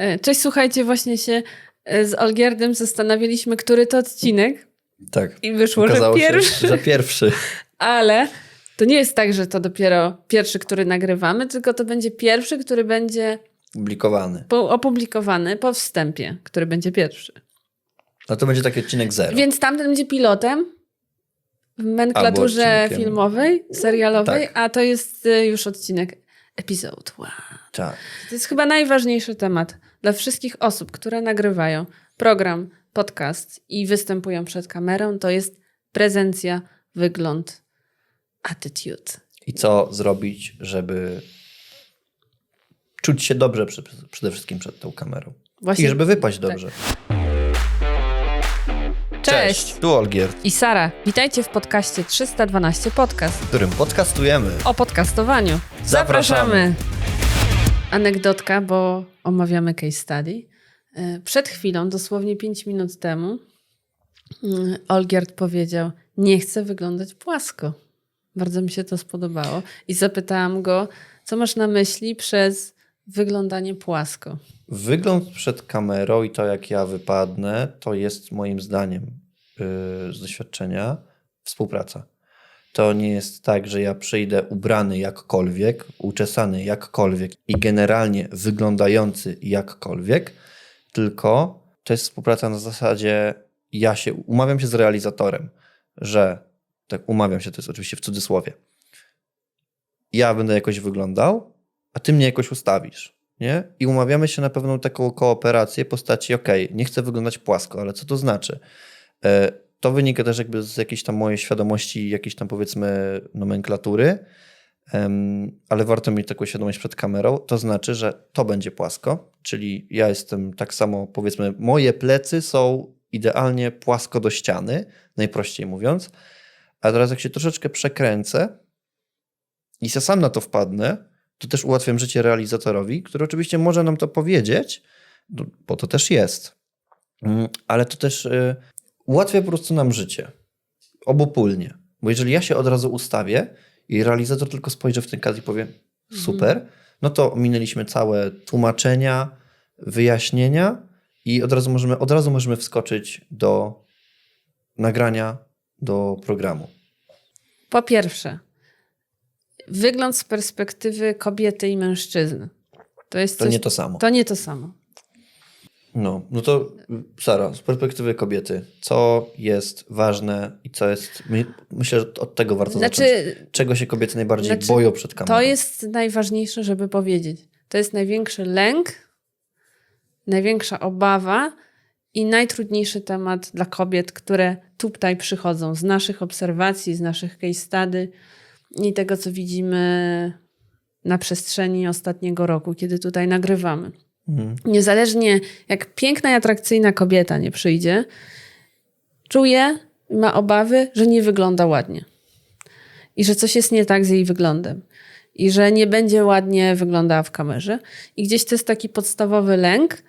E, Cześć, słuchajcie, właśnie się e, z Olgierdem zastanawialiśmy, który to odcinek Tak. i wyszło, że pierwszy, się, że pierwszy. ale to nie jest tak, że to dopiero pierwszy, który nagrywamy, tylko to będzie pierwszy, który będzie Publikowany. po, opublikowany po wstępie, który będzie pierwszy. No to będzie taki odcinek zero. Więc tamten będzie pilotem w nomenklaturze filmowej, serialowej, Tak. a to jest y, już odcinek epizode one. Tak. To jest chyba najważniejszy temat dla wszystkich osób, które nagrywają program, podcast i występują przed kamerą. To jest prezencja, wygląd, attitude. I co zrobić, żeby czuć się dobrze przy, przede wszystkim przed tą kamerą. Właśnie. I żeby wypaść tak. dobrze. Cześć. Tu Olgier, I Sara, witajcie w podcaście 312 Podcast w którym podcastujemy. o podcastowaniu. Zapraszamy. Anegdotka, bo omawiamy case study. E, Przed chwilą, dosłownie 5 minut temu, mm, Olgierd powiedział: Nie chcę wyglądać płasko. Bardzo mi się to spodobało. I zapytałam go, co masz na myśli przez wyglądanie płasko. Wygląd przed kamerą i to, jak ja wypadnę, to jest moim zdaniem yy, z doświadczenia współpraca. To nie jest tak, że ja przyjdę ubrany jakkolwiek, uczesany jakkolwiek i generalnie wyglądający jakkolwiek, tylko to jest współpraca na zasadzie ja się umawiam się z realizatorem, że tak umawiam się, to jest oczywiście w cudzysłowie. Ja będę jakoś wyglądał, a ty mnie jakoś ustawisz. Nie? I umawiamy się na pewną taką kooperację postaci, ok, nie chcę wyglądać płasko, ale co to znaczy? To wynika też jakby z jakiejś tam mojej świadomości, jakiejś tam powiedzmy nomenklatury, ale warto mieć taką świadomość przed kamerą. To znaczy, że to będzie płasko, czyli ja jestem tak samo, powiedzmy, moje plecy są idealnie płasko do ściany, najprościej mówiąc. A teraz jak się troszeczkę przekręcę i ja sam na to wpadnę, to też ułatwiam życie realizatorowi, który oczywiście może nam to powiedzieć, bo to też jest. Mm, Ale to też y, ułatwia po prostu nam życie. Obopólnie. Bo jeżeli ja się od razu ustawię i realizator tylko spojrzy w ten kadr i powie super, no to minęliśmy całe tłumaczenia, wyjaśnienia i od razu możemy, od razu możemy wskoczyć do nagrania, do programu. Po pierwsze, wygląd z perspektywy kobiety i mężczyzny. To jest To coś, nie to samo. To nie to samo. No, no to Sara, z perspektywy kobiety, co jest ważne i co jest. My, myślę, że od tego warto zacząć. Znaczy, Czego się kobiety najbardziej Znaczy, boją przed kamerą? to jest najważniejsze, żeby powiedzieć. To jest największy lęk, największa obawa i najtrudniejszy temat dla kobiet, które tutaj przychodzą z naszych obserwacji, z naszych case study i tego, co widzimy na przestrzeni ostatniego roku, kiedy tutaj nagrywamy. Mhm. Niezależnie jak piękna i atrakcyjna kobieta nie przyjdzie, czuje, ma obawy, że nie wygląda ładnie. I że coś jest nie tak z jej wyglądem. I że nie będzie ładnie wyglądała w kamerze. I gdzieś to jest taki podstawowy lęk,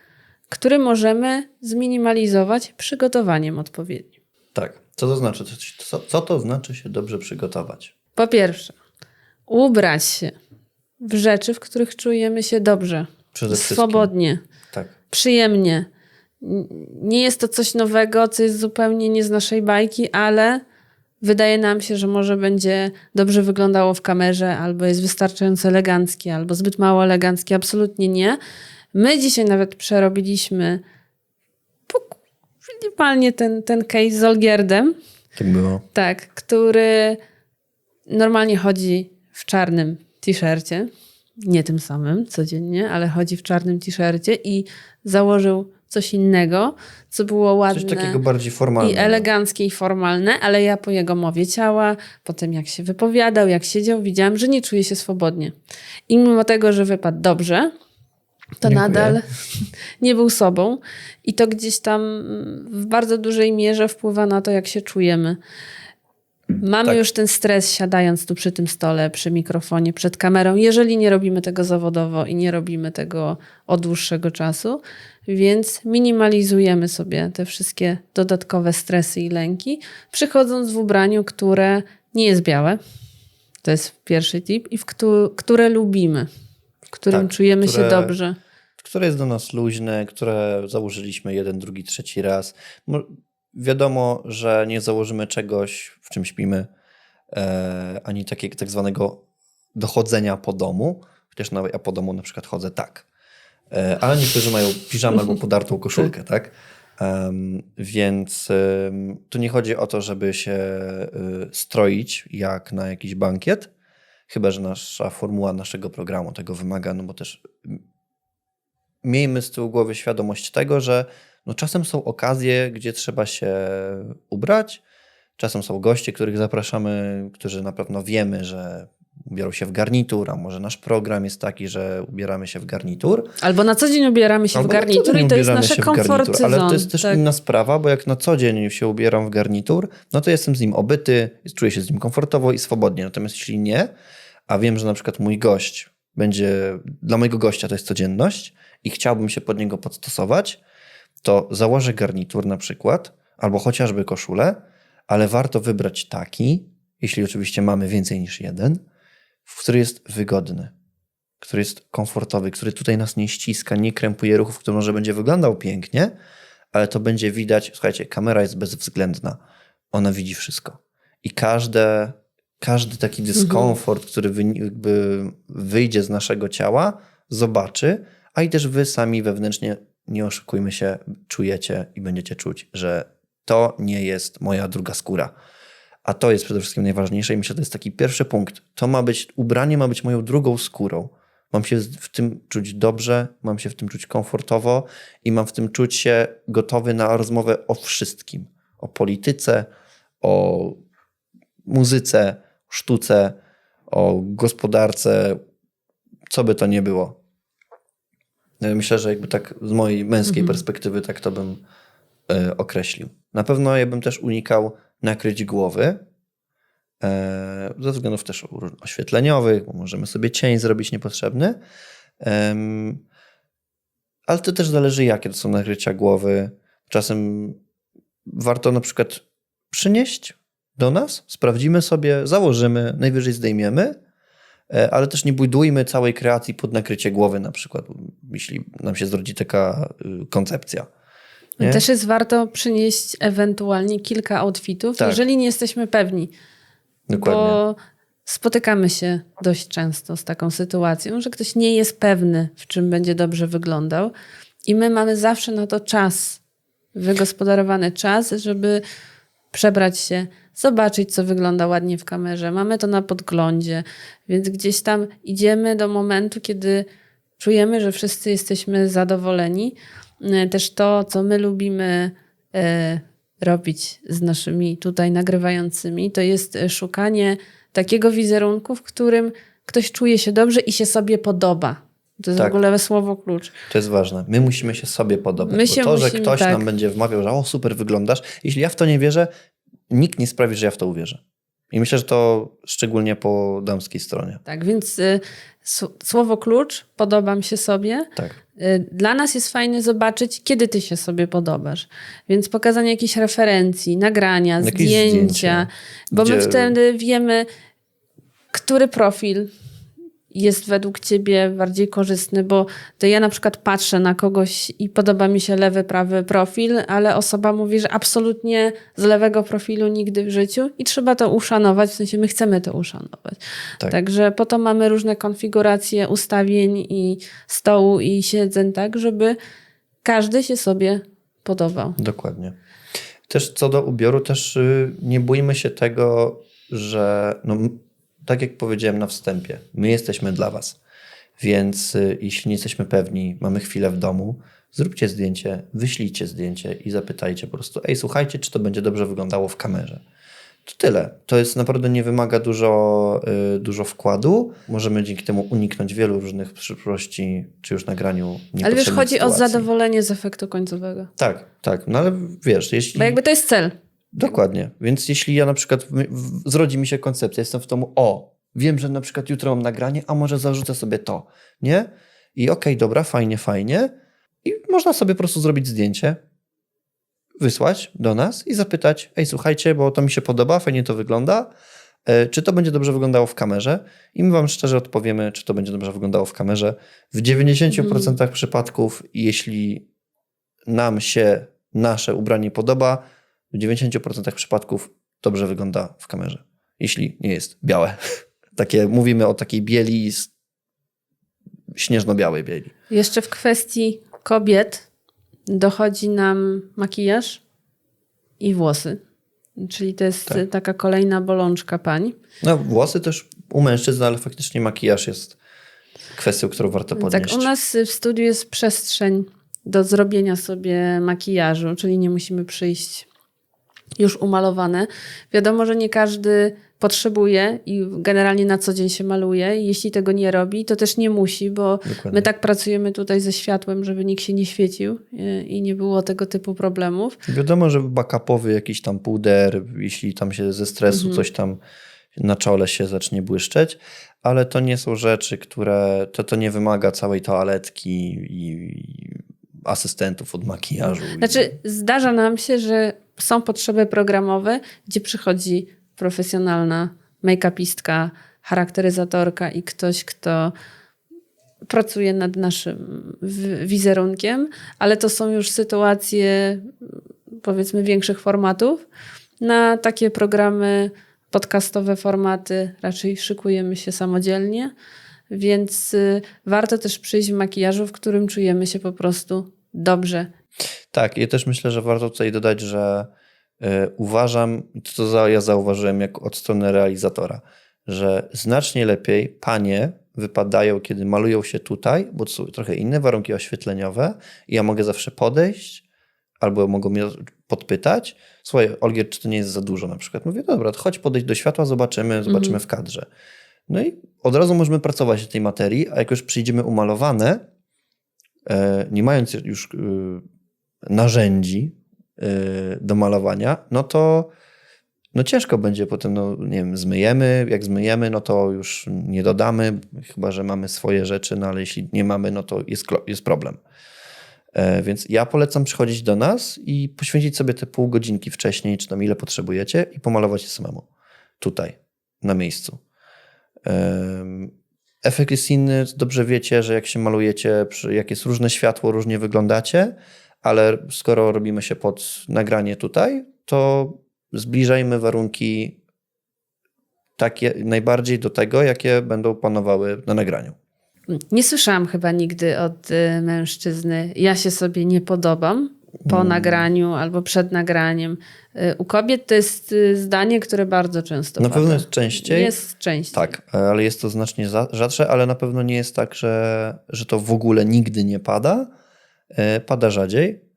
który możemy zminimalizować przygotowaniem odpowiednim. Tak. Co to znaczy? Co, co to znaczy się dobrze przygotować? Po pierwsze, ubrać się w rzeczy, w których czujemy się dobrze, Przede wszystkim. swobodnie. Tak. przyjemnie. Nie jest to coś nowego, co jest zupełnie nie z naszej bajki, ale wydaje nam się, że może będzie dobrze wyglądało w kamerze, albo jest wystarczająco eleganckie, albo zbyt mało eleganckie. Absolutnie nie. My dzisiaj nawet przerobiliśmy minimalnie ten, ten case z Olgierdem, Tak było. tak, który normalnie chodzi w czarnym t-shircie. Nie tym samym codziennie, ale chodzi w czarnym t-shircie i założył coś innego, co było ładne. Coś takiego bardziej formalnego. I eleganckie i formalne, ale ja po jego mowie ciała, po tym jak się wypowiadał, jak siedział, widziałam, że nie czuje się swobodnie. I mimo tego, że wypadł dobrze, to Dziękuję. nadal nie był sobą. I to gdzieś tam w bardzo dużej mierze wpływa na to, jak się czujemy. Mamy Tak. już ten stres siadając tu przy tym stole, przy mikrofonie, przed kamerą, jeżeli nie robimy tego zawodowo i nie robimy tego od dłuższego czasu, więc minimalizujemy sobie te wszystkie dodatkowe stresy i lęki, przychodząc w ubraniu, które nie jest białe. To jest pierwszy tip, i w któ- które lubimy, w którym Tak, czujemy które- się dobrze. które jest do nas luźne, które założyliśmy jeden, drugi, trzeci raz. Mo- Wiadomo, że nie założymy czegoś, w czym śpimy, e, ani takiego tak zwanego dochodzenia po domu, chociaż nawet ja po domu na przykład chodzę tak. E, ale niektórzy mają piżamę albo podartą koszulkę, tak? Em, więc em, tu nie chodzi o to, żeby się y, stroić jak na jakiś bankiet, chyba że nasza formuła naszego programu tego wymaga, no bo też miejmy z tyłu głowy świadomość tego, że no czasem są okazje, gdzie trzeba się ubrać, czasem są goście, których zapraszamy, którzy na pewno wiemy, że ubiorą się w garnitur, a może nasz program jest taki, że ubieramy się w garnitur. Albo na co dzień ubieramy się w Albo co garnitur i to jest nasze w komfort Ale to jest też tak. inna sprawa, bo jak na co dzień się ubieram w garnitur, no to jestem z nim obyty, czuję się z nim komfortowo i swobodnie. Natomiast jeśli nie, a wiem, że na przykład mój gość będzie, dla mojego gościa to jest codzienność i chciałbym się pod niego podstosować, to założę garnitur na przykład, albo chociażby koszulę, ale warto wybrać taki, jeśli oczywiście mamy więcej niż jeden, który jest wygodny, który jest komfortowy, który tutaj nas nie ściska, nie krępuje ruchów, który może będzie wyglądał pięknie, ale to będzie widać. Słuchajcie, kamera jest bezwzględna. Ona widzi wszystko. I każde, każdy taki dyskomfort, który jakby wyjdzie z naszego ciała, zobaczy, a i też wy sami wewnętrznie, nie oszukujmy się, czujecie i będziecie czuć, że to nie jest moja druga skóra. A to jest przede wszystkim najważniejsze i myślę, że to jest taki pierwszy punkt. To ma być, ubranie ma być moją drugą skórą. Mam się w tym czuć dobrze, mam się w tym czuć komfortowo i mam w tym czuć się gotowy na rozmowę o wszystkim. O polityce, o muzyce, sztuce, o gospodarce, co by to nie było. Ja Myślę, że jakby tak z mojej męskiej perspektywy tak to bym e, określił. Na pewno ja bym też unikał nakryć głowy, e, ze względów też oświetleniowych, bo możemy sobie cień zrobić niepotrzebny. Ale to też zależy, jakie to są nakrycia głowy. Czasem warto na przykład przynieść do nas, sprawdzimy sobie, założymy, najwyżej zdejmiemy, ale też nie budujmy całej kreacji pod nakrycie głowy na przykład, jeśli nam się zrodzi taka y, koncepcja. Nie? Też jest warto przynieść ewentualnie kilka outfitów, Tak. jeżeli nie jesteśmy pewni. Dokładnie. Bo spotykamy się dość często z taką sytuacją, że ktoś nie jest pewny, w czym będzie dobrze wyglądał, i my mamy zawsze na to czas, wygospodarowany czas, żeby przebrać się, zobaczyć, co wygląda ładnie w kamerze. Mamy to na podglądzie, więc gdzieś tam idziemy do momentu, kiedy czujemy, że wszyscy jesteśmy zadowoleni. E, Też to, co my lubimy e, robić z naszymi tutaj nagrywającymi, to jest e, szukanie takiego wizerunku, w którym ktoś czuje się dobrze i się sobie podoba. To jest Tak. w ogóle słowo klucz. To jest ważne. My musimy się sobie podobać. My bo się to, że musimy- ktoś tak. nam będzie wmawiał, że o super wyglądasz, jeśli ja w to nie wierzę, nikt nie sprawi, że ja w to uwierzę. I myślę, że to szczególnie po damskiej stronie. Tak, więc y, słowo klucz, podobam się sobie. Tak. Y, Dla nas jest fajnie zobaczyć, kiedy ty się sobie podobasz. Więc pokazanie jakichś referencji, nagrania, Jakieś zdjęcia, zdjęcia, bo my gdzie- wtedy wiemy, który profil jest według ciebie bardziej korzystny, bo to ja na przykład patrzę na kogoś i podoba mi się lewy, prawy profil, ale osoba mówi, że absolutnie z lewego profilu nigdy w życiu i trzeba to uszanować, w sensie my chcemy to uszanować. Tak. Także po to mamy różne konfiguracje ustawień i stołu i siedzeń, tak, żeby każdy się sobie podobał. Dokładnie. Też co do ubioru, też y, nie bójmy się tego, że no, tak jak powiedziałem na wstępie, my jesteśmy dla Was. Więc y, jeśli nie jesteśmy pewni, mamy chwilę w domu, zróbcie zdjęcie, wyślijcie zdjęcie i zapytajcie po prostu, ej, słuchajcie, czy to będzie dobrze wyglądało w kamerze. To tyle. To jest naprawdę nie wymaga dużo, y, dużo wkładu. Możemy dzięki temu uniknąć wielu różnych przyszłości, czy już nagraniu Ale wiesz, chodzi o sytuacji. zadowolenie z efektu końcowego. Tak, tak. No ale wiesz, jeśli... Bo jakby to jest cel. Dokładnie. Więc jeśli ja na przykład zrodzi mi się koncepcja, jestem w domu, o, wiem, że na przykład jutro mam nagranie, a może zarzucę sobie to, nie? I okej, dobra, fajnie, fajnie. I można sobie po prostu zrobić zdjęcie, wysłać do nas i zapytać, ej, słuchajcie, bo to mi się podoba, fajnie to wygląda, E, Czy to będzie dobrze wyglądało w kamerze? I my Wam szczerze odpowiemy, czy to będzie dobrze wyglądało w kamerze. W 90% przypadków, jeśli nam się nasze ubranie podoba, w 90% przypadków dobrze wygląda w kamerze. Jeśli nie jest białe. Takie, mówimy o takiej bieli, śnieżno-białej bieli. Jeszcze w kwestii kobiet dochodzi nam makijaż i włosy. Czyli to jest Tak. taka kolejna bolączka pań. No, włosy też u mężczyzn, ale faktycznie makijaż jest kwestią, którą warto podnieść. Tak, u nas w studiu jest przestrzeń do zrobienia sobie makijażu, czyli nie musimy przyjść już umalowane. Wiadomo, że nie każdy potrzebuje i generalnie na co dzień się maluje. I Jeśli tego nie robi, to też nie musi, bo Dokładnie. my tak pracujemy tutaj ze światłem, żeby nikt się nie świecił y, i nie było tego typu problemów. Wiadomo, że backupowy jakiś tam puder, jeśli tam się ze stresu Mhm. coś tam na czole się zacznie błyszczeć, ale to nie są rzeczy, które, to, to nie wymaga całej toaletki i, i asystentów od makijażu. i- Znaczy, zdarza nam się, że są potrzeby programowe, gdzie przychodzi profesjonalna make-upistka, charakteryzatorka i ktoś, kto pracuje nad naszym wizerunkiem, ale to są już sytuacje, powiedzmy, większych formatów. Na takie programy, podcastowe formaty raczej szykujemy się samodzielnie, więc y, warto też przyjść w makijażu, w którym czujemy się po prostu dobrze Tak, ja też myślę, że warto tutaj dodać, że y, uważam, i to co ja zauważyłem jak od strony realizatora, że znacznie lepiej panie wypadają, kiedy malują się tutaj, bo to są trochę inne warunki oświetleniowe i ja mogę zawsze podejść albo mogą mnie podpytać, słuchaj Olgier, czy to nie jest za dużo na przykład? Mówię, dobra, chodź podejść do światła, zobaczymy, zobaczymy w kadrze. No i od razu możemy pracować w tej materii, a jak już przyjdziemy umalowane, e, nie mając już e, narzędzi e, do malowania, no to no ciężko będzie potem, no nie wiem, zmyjemy, jak zmyjemy, no to już nie dodamy, chyba, że mamy swoje rzeczy, no ale jeśli nie mamy, no to jest, jest problem. E, Więc ja polecam przychodzić do nas i poświęcić sobie te pół godzinki wcześniej, czy tam ile potrzebujecie i pomalować się samemu. Tutaj, na miejscu. Efekt jest inny. Dobrze wiecie, że jak się malujecie, jak jest różne światło, różnie wyglądacie, ale skoro robimy się pod nagranie tutaj, to zbliżajmy warunki takie najbardziej do tego, jakie będą panowały na nagraniu. Nie słyszałam chyba nigdy od y, mężczyzny, ja się sobie nie podobam po Mm. nagraniu albo przed nagraniem. Y, U kobiet to jest y, zdanie, które bardzo często Na pada. pewno jest częściej. Jest częściej. Tak, ale jest to znacznie za- rzadsze, ale na pewno nie jest tak, że, że to w ogóle nigdy nie pada. E, Pada rzadziej.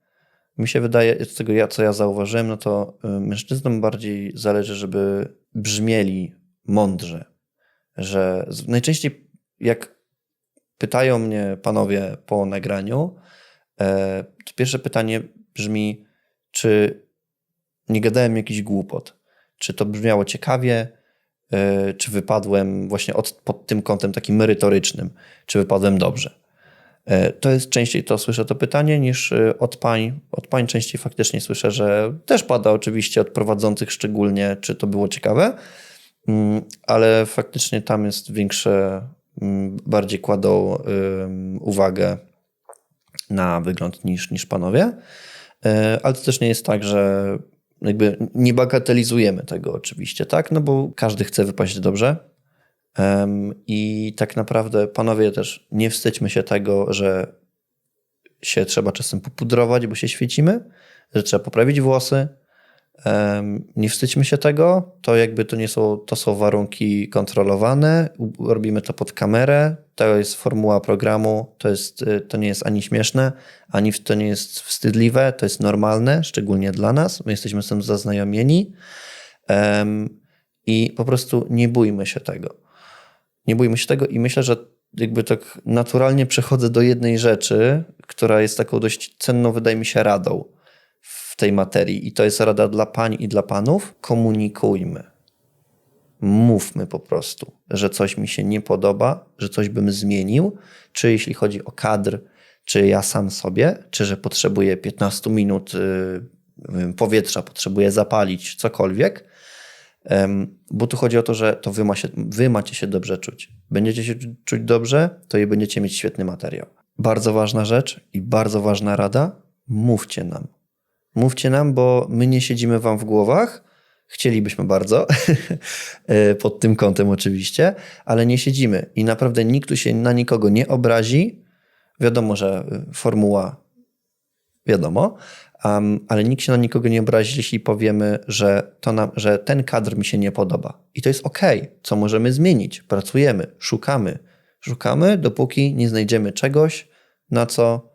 Mi się wydaje, z tego ja, co ja zauważyłem, no to e, mężczyznom bardziej zależy, żeby brzmieli mądrze. Że najczęściej jak pytają mnie panowie po nagraniu, e, to pierwsze pytanie brzmi, czy nie gadałem jakiś głupot? Czy to brzmiało ciekawie? czy wypadłem właśnie od, pod tym kątem takim merytorycznym, czy wypadłem dobrze. E, To jest częściej to słyszę to pytanie niż e, od pań. Od pań częściej faktycznie słyszę, że też pada oczywiście od prowadzących szczególnie, czy to było ciekawe, Mm, ale faktycznie tam jest większe, mm, bardziej kładą uwagę na wygląd niż, niż panowie. E, Ale to też nie jest tak, że jakby nie bagatelizujemy tego oczywiście, tak? No bo każdy chce wypaść dobrze. I tak naprawdę, panowie, też nie wstydźmy się tego, że się trzeba czasem popudrować, bo się świecimy, że trzeba poprawić włosy. Nie wstydźmy się tego, to jakby to nie są, to są warunki kontrolowane, robimy to pod kamerę, to jest formuła programu, to, jest, y, to nie jest ani śmieszne, ani to nie jest wstydliwe, to jest normalne, szczególnie dla nas, my jesteśmy z tym zaznajomieni. I po prostu nie bójmy się tego. Nie bójmy się tego i myślę, że jakby tak naturalnie przechodzę do jednej rzeczy, która jest taką dość cenną, wydaje mi się, radą w tej materii. I to jest rada dla pań i dla panów. Komunikujmy. Mówmy po prostu, że coś mi się nie podoba, że coś bym zmienił, czy jeśli chodzi o kadr, czy ja sam sobie, czy że potrzebuję 15 minut y, powietrza, potrzebuję zapalić, cokolwiek. Bo tu chodzi o to, że to wy, ma się, wy macie się dobrze czuć. Będziecie się czuć dobrze, to i będziecie mieć świetny materiał. Bardzo ważna rzecz i bardzo ważna rada, mówcie nam. Mówcie nam, bo my nie siedzimy wam w głowach, chcielibyśmy bardzo, e, pod tym kątem oczywiście, ale nie siedzimy i naprawdę nikt tu się na nikogo nie obrazi. Wiadomo, że y, formuła wiadomo, um, ale nikt się na nikogo nie obrazi, jeśli powiemy, że, to nam, że ten kadr mi się nie podoba. I to jest ok. Co możemy zmienić? Pracujemy, szukamy. Szukamy, dopóki nie znajdziemy czegoś, na co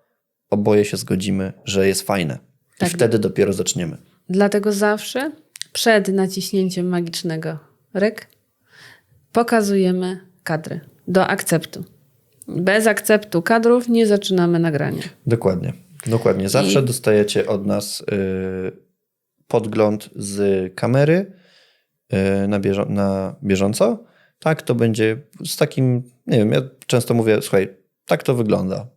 oboje się zgodzimy, że jest fajne. I Tak. wtedy dopiero zaczniemy. Dlatego zawsze przed naciśnięciem magicznego ryk pokazujemy kadry do akceptu. Bez akceptu kadrów nie zaczynamy nagrania. Dokładnie. Dokładnie. Zawsze I- dostajecie od nas y, podgląd z kamery y, na, bieżo- na bieżąco. Tak, to będzie z takim, nie wiem, ja często mówię, słuchaj, tak to wygląda.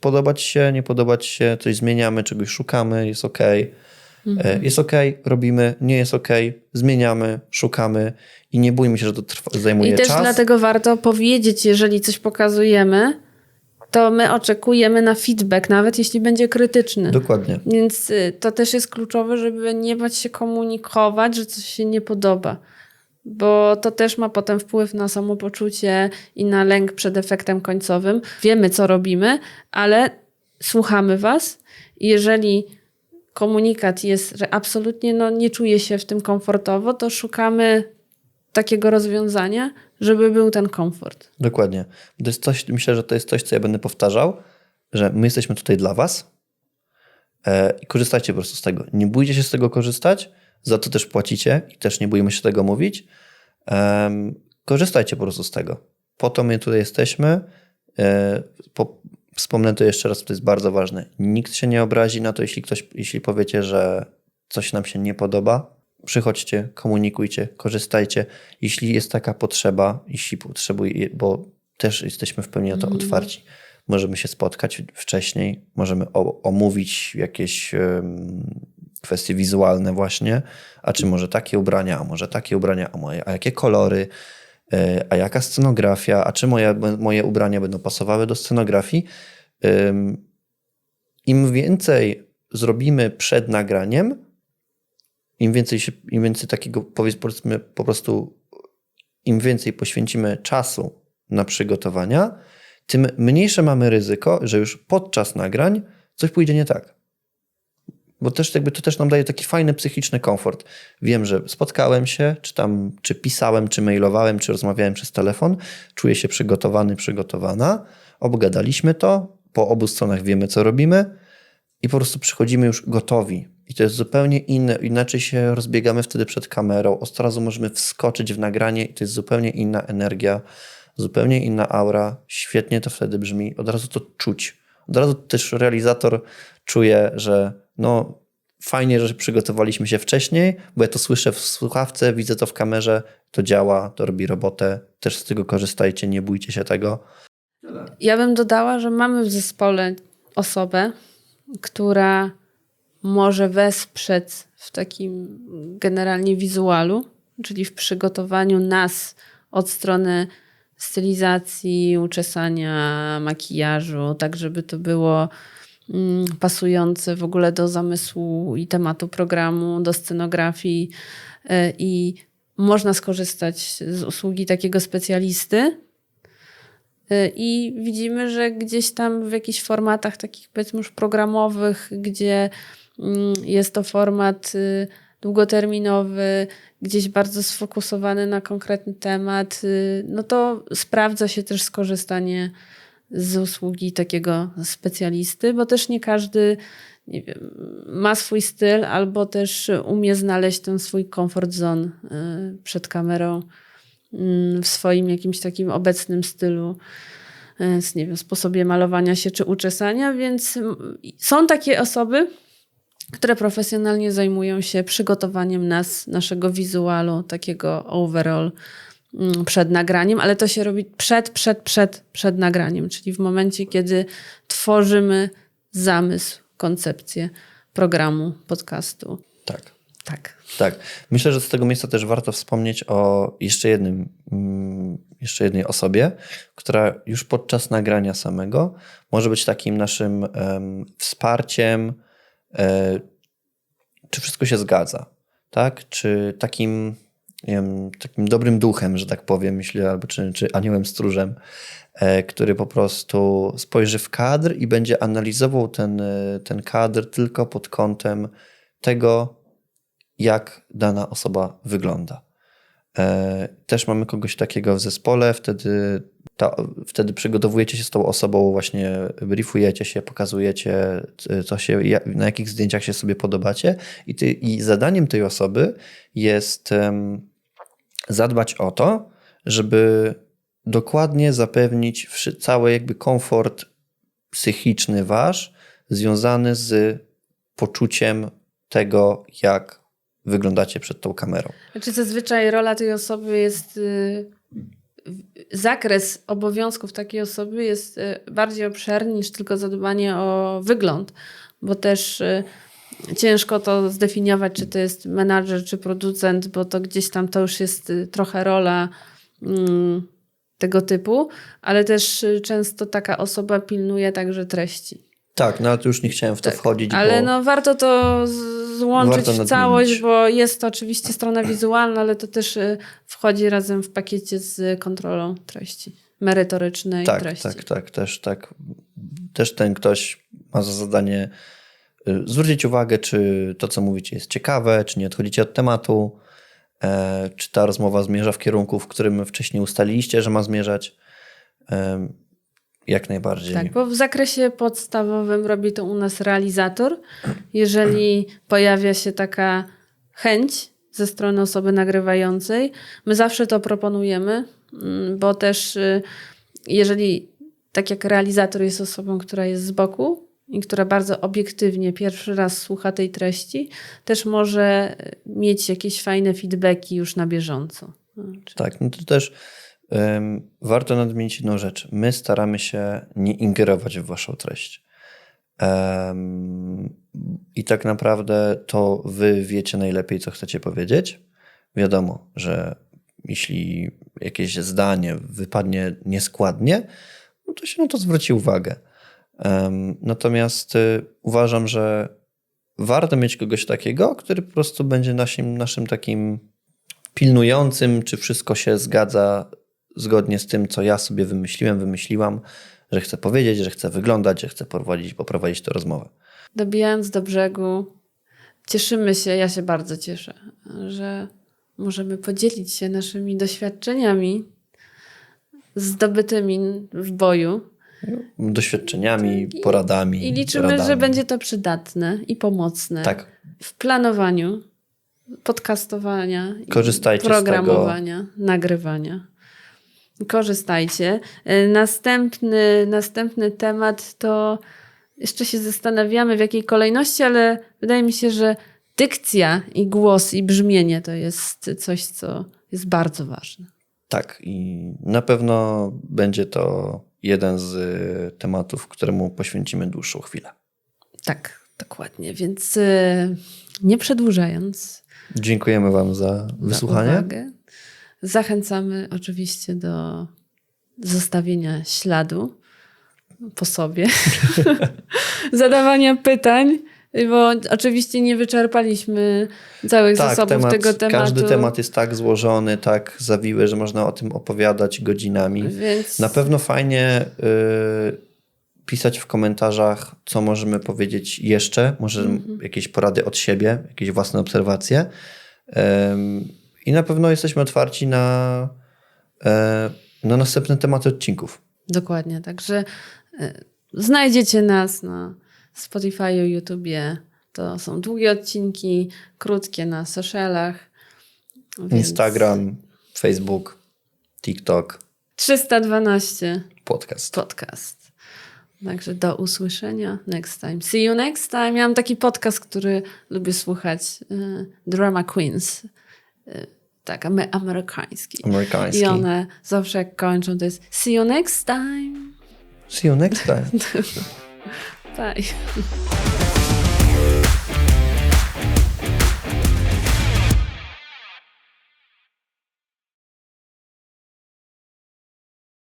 Podoba ci się, nie podoba ci się, coś zmieniamy, czegoś szukamy, jest ok. Jest ok, robimy, nie jest ok, zmieniamy, szukamy i nie bójmy się, że to trwa, zajmuje I też czas. dlatego warto powiedzieć, jeżeli coś pokazujemy, to my oczekujemy na feedback, nawet jeśli będzie krytyczny. Dokładnie. Więc y, to też jest kluczowe, żeby nie bać się komunikować, że coś się nie podoba. Bo to też ma potem wpływ na samopoczucie i na lęk przed efektem końcowym. Wiemy, co robimy, ale słuchamy Was. Jeżeli komunikat jest, że absolutnie no, nie czuję się w tym komfortowo, to szukamy takiego rozwiązania, żeby był ten komfort. Dokładnie. To jest coś, myślę, że to jest coś, co ja będę powtarzał, że my jesteśmy tutaj dla Was e, i korzystajcie po prostu z tego. Nie bójcie się z tego korzystać, za to też płacicie i też nie boimy się tego mówić. Korzystajcie po prostu z tego. Po to my tutaj jesteśmy. E, po, wspomnę to jeszcze raz, to jest bardzo ważne. Nikt się nie obrazi na to, jeśli ktoś, jeśli powiecie, że coś nam się nie podoba. Przychodźcie, komunikujcie, korzystajcie. Jeśli jest taka potrzeba, jeśli potrzebuje, bo też jesteśmy w pełni na to otwarci. Możemy się spotkać wcześniej, możemy omówić jakieś kwestie wizualne właśnie, a czy może takie ubrania, a może takie ubrania, a, moje, a jakie kolory, e, a jaka scenografia, a czy moje, moje ubrania będą pasowały do scenografii. Im więcej zrobimy przed nagraniem, im więcej, się, im więcej takiego, powiedz- powiedzmy po prostu, im więcej poświęcimy czasu na przygotowania, tym mniejsze mamy ryzyko, że już podczas nagrań coś pójdzie nie tak. Bo też jakby to też nam daje taki fajny psychiczny komfort. Wiem, że spotkałem się, czy tam, czy pisałem, czy mailowałem, czy rozmawiałem przez telefon, czuję się przygotowany, przygotowana, obgadaliśmy to, po obu stronach wiemy, co robimy i po prostu przychodzimy już gotowi. I to jest zupełnie inne, inaczej się rozbiegamy wtedy przed kamerą, od razu możemy wskoczyć w nagranie i to jest zupełnie inna energia, zupełnie inna aura. Świetnie to wtedy brzmi, od razu to czuć. Od razu też realizator czuje, że no fajnie, że przygotowaliśmy się wcześniej, bo ja to słyszę w słuchawce, widzę to w kamerze, to działa, to robi robotę. Też z tego korzystajcie, nie bójcie się tego. Ja bym dodała, że mamy w zespole osobę, która może wesprzeć w takim generalnie wizualu, czyli w przygotowaniu nas od strony stylizacji, uczesania, makijażu, tak żeby to było mm, pasujące w ogóle do zamysłu i tematu programu, do scenografii y, i można skorzystać z usługi takiego specjalisty, Y, I widzimy, że gdzieś tam w jakichś formatach takich powiedzmy już programowych, gdzie jest to format y, długoterminowy, gdzieś bardzo sfokusowany na konkretny temat, y, no to sprawdza się też skorzystanie z usługi takiego specjalisty, bo też nie każdy nie wiem, ma swój styl albo też umie znaleźć ten swój comfort zone y, przed kamerą mm, w swoim jakimś takim obecnym stylu, nie wiem, sposobie malowania się czy uczesania, więc mm, są takie osoby, które profesjonalnie zajmują się przygotowaniem nas, naszego wizualu, takiego overall mm, przed nagraniem, ale to się robi przed, przed, przed, przed nagraniem, czyli w momencie, kiedy tworzymy zamysł, koncepcję programu, podcastu. Tak. Tak. Tak. Myślę, że z tego miejsca też warto wspomnieć o jeszcze jednym, mm, jeszcze jednej osobie, która już podczas nagrania samego może być takim naszym em, wsparciem, czy wszystko się zgadza, tak? Czy takim, wiem, takim dobrym duchem, że tak powiem, myślę, albo czy, czy aniołem stróżem, e, który po prostu spojrzy w kadr i będzie analizował ten, e, ten kadr tylko pod kątem tego, jak dana osoba wygląda. E, Też mamy kogoś takiego w zespole, wtedy, ta, wtedy przygotowujecie się z tą osobą, właśnie briefujecie się, pokazujecie, co się, na jakich zdjęciach się sobie podobacie. I, ty, i zadaniem tej osoby jest zadbać o to, żeby dokładnie zapewnić cały jakby komfort psychiczny wasz związany z poczuciem tego, jak wyglądacie przed tą kamerą. Znaczy zazwyczaj rola tej osoby jest. y, Zakres obowiązków takiej osoby jest y, bardziej obszerny niż tylko zadbanie o wygląd, bo też y, ciężko to zdefiniować, czy to jest menadżer, czy producent, bo to gdzieś tam to już jest trochę rola mm, tego typu, ale też często taka osoba pilnuje także treści. Tak, no ale tu już nie chciałem w to wchodzić, Ale bo no warto to złączyć Warto w całość, bo jest to oczywiście strona wizualna, ale to też y, wchodzi razem w pakiecie z kontrolą treści merytorycznej tak, treści. tak, tak, też tak. Też ten ktoś ma za zadanie y, zwrócić uwagę, czy to, co mówicie, jest ciekawe, czy nie odchodzicie od tematu, e, czy ta rozmowa zmierza w kierunku, w którym wcześniej ustaliliście, że ma zmierzać. Jak najbardziej. Tak, bo w zakresie podstawowym robi to u nas realizator. Jeżeli pojawia się taka chęć ze strony osoby nagrywającej, my zawsze to proponujemy, mm, bo też y, jeżeli tak jak realizator jest osobą, która jest z boku i która bardzo obiektywnie pierwszy raz słucha tej treści, też może mieć jakieś fajne feedbacki już na bieżąco. No, czy- Tak, no to też warto nadmienić jedną rzecz. My staramy się nie ingerować w waszą treść. I tak naprawdę to wy wiecie najlepiej, co chcecie powiedzieć. Wiadomo, że jeśli jakieś zdanie wypadnie nieskładnie, no to się na to zwróci uwagę. Natomiast y, uważam, że warto mieć kogoś takiego, który po prostu będzie naszym, naszym takim pilnującym, czy wszystko się zgadza zgodnie z tym, co ja sobie wymyśliłem, wymyśliłam, że chcę powiedzieć, że chcę wyglądać, że chcę poprowadzić, poprowadzić tę rozmowę. Dobijając do brzegu, cieszymy się, ja się bardzo cieszę, że możemy podzielić się naszymi doświadczeniami zdobytymi w boju Doświadczeniami, poradami. i liczymy, radami. że będzie to przydatne i pomocne Tak, w planowaniu podcastowania, i Korzystajcie z programowania, nagrywania. Korzystajcie. Y, Następny, następny temat to jeszcze się zastanawiamy w jakiej kolejności, ale wydaje mi się, że dykcja i głos i brzmienie to jest coś, co jest bardzo ważne. tak. I na pewno będzie to jeden z y, tematów, któremu poświęcimy dłuższą chwilę. Tak, dokładnie. Więc y, nie przedłużając, Dziękujemy Wam za za wysłuchanie. uwagę. Zachęcamy oczywiście do zostawienia śladu po sobie, zadawania pytań, bo oczywiście nie wyczerpaliśmy całych zasobów tego tematu. Tak, każdy temat jest tak złożony, tak zawiły, że można o tym opowiadać godzinami. Więc Na pewno fajnie y, pisać w komentarzach, co możemy powiedzieć jeszcze, może Mhm. jakieś porady od siebie, jakieś własne obserwacje. I na pewno jesteśmy otwarci na, e, na następne tematy odcinków. Dokładnie, także y, znajdziecie nas na Spotify, YouTubie. To są długie odcinki, krótkie na socialach. Więc Instagram, Facebook, TikTok, 312 podcast. podcast. Także do usłyszenia next time. See you next time. Ja mam taki podcast, który lubię słuchać. y, Drama Queens. Y, tak, ame- amerykański. Amerykański. I one zawsze jak kończą, to jest see you next time. See you next time. Bye.